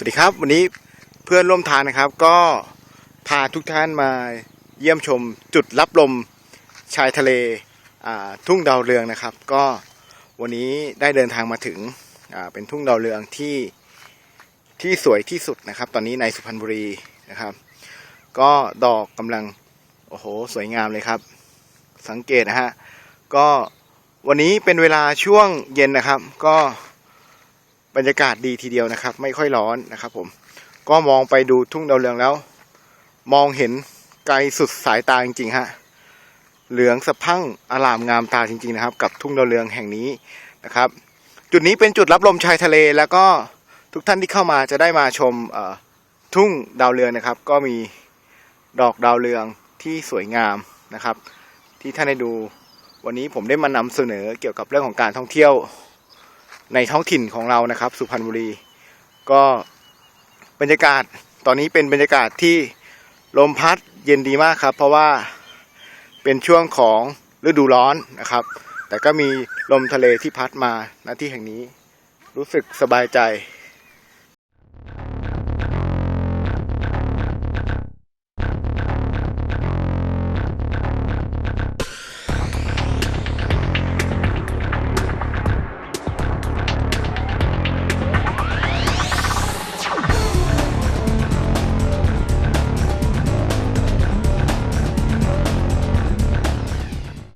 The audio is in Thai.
สวัสดีครับ วันนี้เพื่อนร่วมทางนะครับ ก็พาทุกท่านมาเยี่ยมชมจุดรับลมชายทะเลทุ่งดาวเรืองนะครับ ก็วันนี้ได้เดินทางมาถึงเป็นทุ่งดาวเรืองที่ที่สวยที่สุดนะครับ ตอนนี้ในสุพรรณบุรีนะครับ ก็ดอกกำลังโอ้โหสวยงามเลยครับ สังเกตนะฮะก็วันนี้เป็นเวลาช่วงเย็นนะครับ ก็ บรรยากาศดีทีเดียวนะครับ ไม่ค่อยร้อนนะครับ ผมก็มองไปดูทุ่งดาวเรืองแล้ว มองเห็นไกลสุดสายตาจริงๆฮะเหลืองสะพั่งอลามงามตาจริง ๆนะครับ กับทุ่งดาวเรืองแห่งนี้นะครับ จุดนี้เป็นจุดรับลมชายทะเลแล้วก็ทุกท่านที่เข้ามาจะได้มาชมเอ่อทุ่งดาวเรืองนะครับ ก็มีดอกดาวเรืองที่สวยงามนะครับ ที่ท่านได้ดูวันนี้ผมได้มานำเสนอเกี่ยวกับเรื่องของการท่องเที่ยว ในท้องถิ่นของเรานะครับ สุพรรณบุรี ก็บรรยากาศตอนนี้เป็นบรรยากาศที่ลมพัดเย็นดีมากครับ เพราะว่าเป็นช่วงของฤดูร้อนนะครับ แต่ก็มีลมทะเลที่พัดมาณที่แห่งนี้รู้สึกสบายใจ